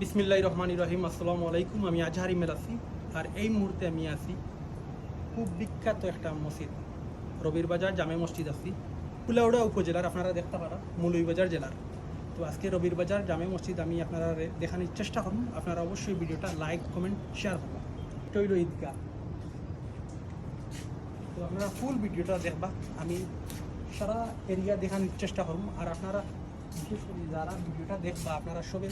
বিসমিল্লাহ রহমান রহিম, আসসালামু আলাইকুম। আমি আজহারি মেরাসি আর এই মুহূর্তে আমি আছি খুব বিখ্যাত একটা মসজিদ, রবির বাজার জামে মসজিদ আছি কুলাউড়া উপজেলার, আপনারা দেখতে পারা মুলুইবাজার জেলার। তো আজকে রবির বাজার জামে মসজিদ আমি আপনারা দেখানোর চেষ্টা করুন আপনারা অবশ্যই ভিডিওটা লাইক কমেন্ট শেয়ার করবেন। এটা হইল ঈদগাহ। তো আপনারা ফুল ভিডিওটা দেখবা। আমি সারা এরিয়া দেখানোর চেষ্টা করুন আর আপনারা বিশেষ করে যারা ভিডিওটা দেখবা, আপনারা সবে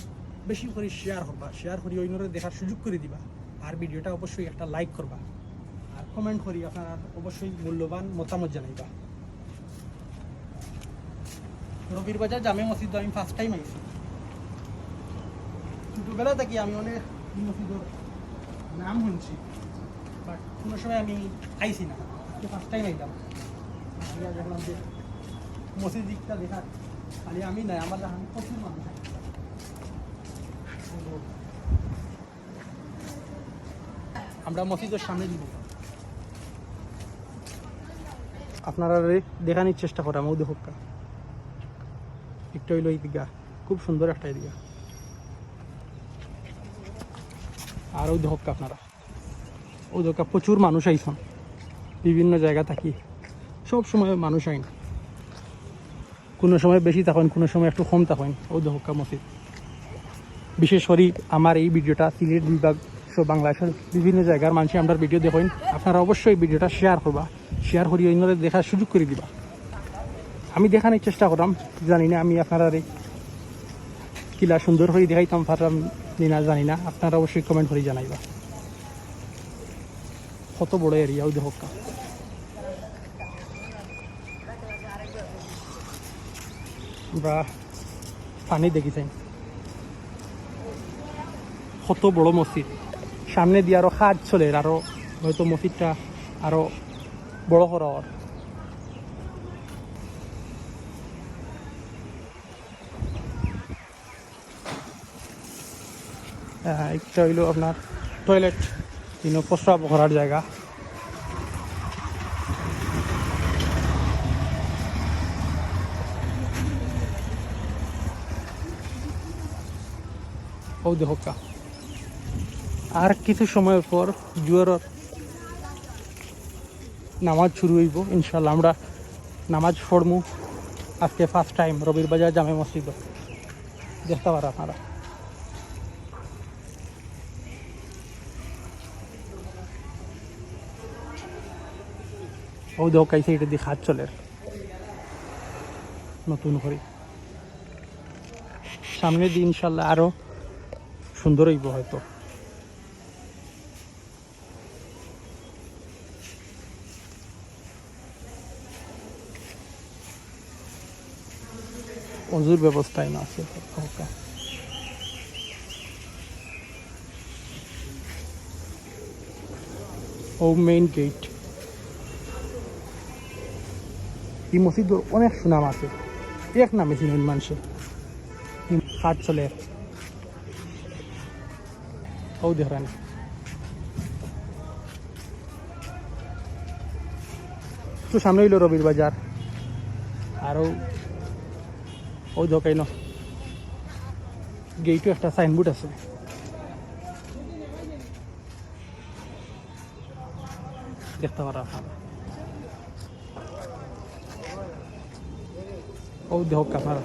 বেশি করে শেয়ার করবা। শেয়ার করি অন্যরা দেখার সুযোগ করে দিবা। আর ভিডিওটা অবশ্যই একটা লাইক করবা। আর কমেন্ট করি আপনারা অবশ্যই মূল্যবান মতামত জানাইবা। রবির বাজার জামে মসজিদ আমি ফার্স্ট টাইম আইছি। ছোটোবেলা থেকে আমি অনেক মসজিদের নাম শুনছি বাট কোনো সময় আমি আইছি না। ফার্স্ট টাইম আইতাম দেখলাম যে মসজিদ দিকটা দেখার খালি আমি নাই, আমার প্রচুর মানুষ আছে। আমরা মসজিদের সামনে দিব। আপনারা দেখানোর চেষ্টা করাম ও দেখুকা একটা হইল ঈদগা খুব সুন্দর একটা ঈদগা আর ওই দেখুকা আপনারা। ও দেখা প্রচুর মানুষ আইসন। বিভিন্ন জায়গা থাকি। সব সময় মানুষ আইন। কোনো সময় বেশি থাকেন, কোনো সময় একটু কম থাকেন। ও দহকা মসজিদ। বিশেষ করে আমার এই ভিডিওটা সিলেট বিভাগ সব বাংলাদেশের বিভিন্ন জায়গার মানুষ আমরা ভিডিও দেখেন আপনারা অবশ্যই ভিডিওটা শেয়ার করবা। শেয়ার করি অন্যদের দেখার সুযোগ করে দিবা। আমি দেখানোর চেষ্টা করলাম জানি না আমি আপনারা কিলা সুন্দর করে দেখাইতাম পারলাম না জানি না। আপনারা অবশ্যই কমেন্ট করে জানাইবা। কত বড় এরিয়া ওই দেখা আমরা পানি কত বড় মসজিদ। সামনে দিয়ে আরও খাদ চলে আরও হয়তো মসজিদটা আরও বড় করা হওয়ার একটা হইল আপনার টয়লেট কিন্তু প্রস্রাব করার জায়গা। ও দেখা আর কিছু সময় পর জুয়ারর নামাজ শুরু হইব ইনশাল্লাহ আমরা নামাজ পড়মু। আজকে ফার্স্ট টাইম রবির বাজার জামে মসজিদ। দেখতে পারা আপনারা। ও দেখাইছে এটা দিয়ে হাত চলে। নতুন করে। সামনের দিন ইনশাল্লাহ আরও সুন্দর হইব হয়তো। অজুর ব্যবস্থায় আছে। ওকে। ও মেইন গেট এই মসজিদ অনেক সুনাম আছে। এক নামে চিনেন মানুষে হাট চলে। ও দেখেন। তো সামনে হইল রবির বাজার। আরও ও দোকাই ন গেইটও একটা সাইনবোর্ড আছে। দেখতে পারা আপনারা ও দেহ আপনারা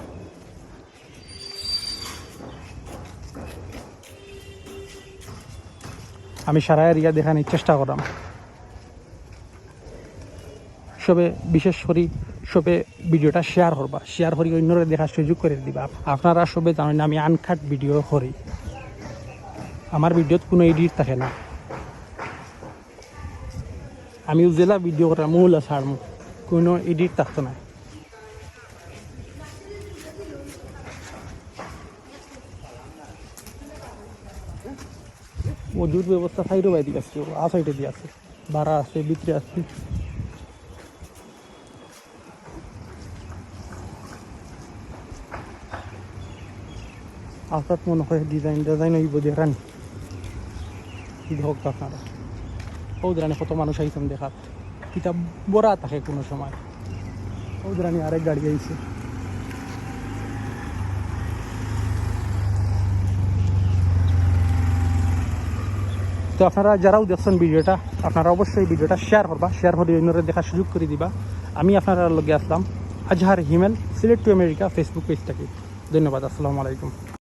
আমি সারা এরিয়া দেখানোর চেষ্টা করলাম সবে বিশেষ করি সবে ভিডিওটা শেয়ার করবা। শেয়ার করি, অন্যরা দেখার সুযোগ করে দিবা। আপনারা সবে জানেন আমি আনকাট ভিডিও করি। আমার ভিডিওত কোনো এডিট থাকে না। আমি জেলা ভিডিও করা মূল ছাড়মু কোনো এডিট থাকতো না মজুর ব্যবস্থা সাইডও বাইদিক আছে আ আছে। ভাড়া আছে ভিতরে আছে। আসাত মনে হয় ডিজাইন ডিজাইন হইব দেখান কি হোক আপনারা? ও দ্রানি কত মানুষ আইসেন দেখাত। কিতাব বড়া থাকে কোনো সময়। ও দ্রানি আরেক গাড়ি আইছে। তো আপনারা যারাও দেখছেন ভিডিওটা, আপনারা অবশ্যই ভিডিওটা শেয়ার করবা। শেয়ার করে অন্যরা দেখার সুযোগ করে দিবা। আমি আপনারা লগে আসলাম। Azhar Himel, Sylhet to America Facebook পেজটাকে ধন্যবাদ, আসসালামু আলাইকুম।